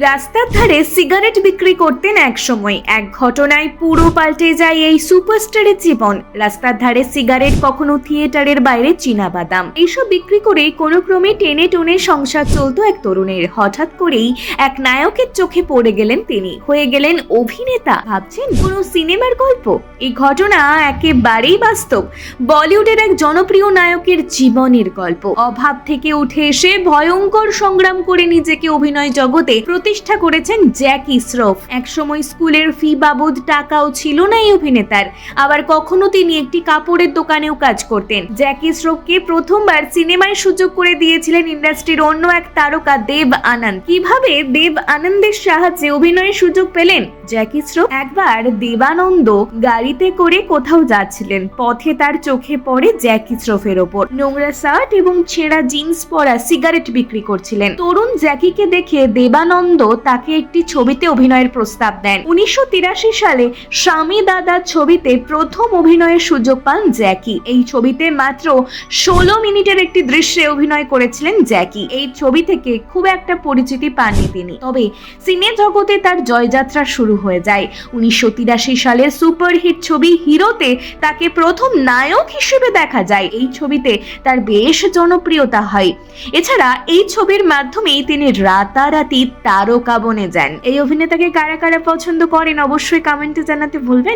রাস্তার ধারে সিগারেট বিক্রি করতেন এক সময়। এক ঘটনায় পুরো পাল্টে যায় এই সুপারস্টারের জীবন। রাস্তার ধারে সিগারেট কখনো থিয়েটারের বাইরে বাদাম। এইসব বিক্রি করে কোনো ক্রমে টেনে টুনে সংসার চলতো এক তরুণের। হঠাৎ করেই এক নায়কের চোখে পড়ে গেলেন তিনি। হয়ে গেলেন অভিনেতা। ভাবছেন কোনো সিনেমার গল্প? এই ঘটনা একেবারেই বাস্তব। বলিউডের এক জনপ্রিয় নায়কের জীবনের গল্প। অভাব থেকে উঠে এসে ভয়ঙ্কর সংগ্রাম করে নিজেকে অভিনয় জগতে প্রতিষ্ঠা করেছেন জ্যাকি শ্রফ। একসময় স্কুলের ফি বাবদ টাকাও ছিল না এই অভিনেতার। আবার কখনো তিনি একটি কাপড়ের দোকানেও কাজ করতেন। জ্যাকি শ্রফকে প্রথমবার সিনেমায় সুযোগ করে দিয়েছিলেন ইন্ডাস্ট্রির অন্য এক তারকা দেব আনন্দ। কীভাবে দেব আনন্দের সাহায্যে অভিনয়ের সুযোগ পেলেন? জ্যাকি শ্রফ একবার দেবানন্দ গাড়িতে করে কোথাও যাচ্ছিলেন। পথে তার চোখে পড়ে জ্যাকি শ্রফের ওপর। নোংরা শার্ট এবং ছেঁড়া জিন্স পরা সিগারেট বিক্রি করছিলেন। তরুণ জ্যাকিকে দেখে দেবানন্দ তাকে একটি ছবিতে অভিনয়ের প্রস্তাব দেন। উনিশশো সালে স্বামী দাদা ছবিতে প্রথম অভিনয়ের সুযোগ পান জ্যাকি। এই ছবিতে মাত্র ষোলো মিনিটের একটি দৃশ্যে অভিনয় করেছিলেন জ্যাকি। এই ছবি থেকে খুব একটা পরিচিতি পাননি তিনি। তবে সিনে জগতে তার জয়যাত্রা শুরু হয়ে যায়। উনিশশো সালের সুপারহিট ছবি হিরোতে তাকে প্রথম নায়ক হিসেবে দেখা যায়। এই ছবিতে তার বেশ জনপ্রিয়তা হয়। এছাড়া এই ছবির মাধ্যমেই তিনি রাতারাতি তারকা বনে যান। এই অভিনেতাকে কারা কারা পছন্দ করেন অবশ্যই কমেন্টে জানাতে ভুলবেন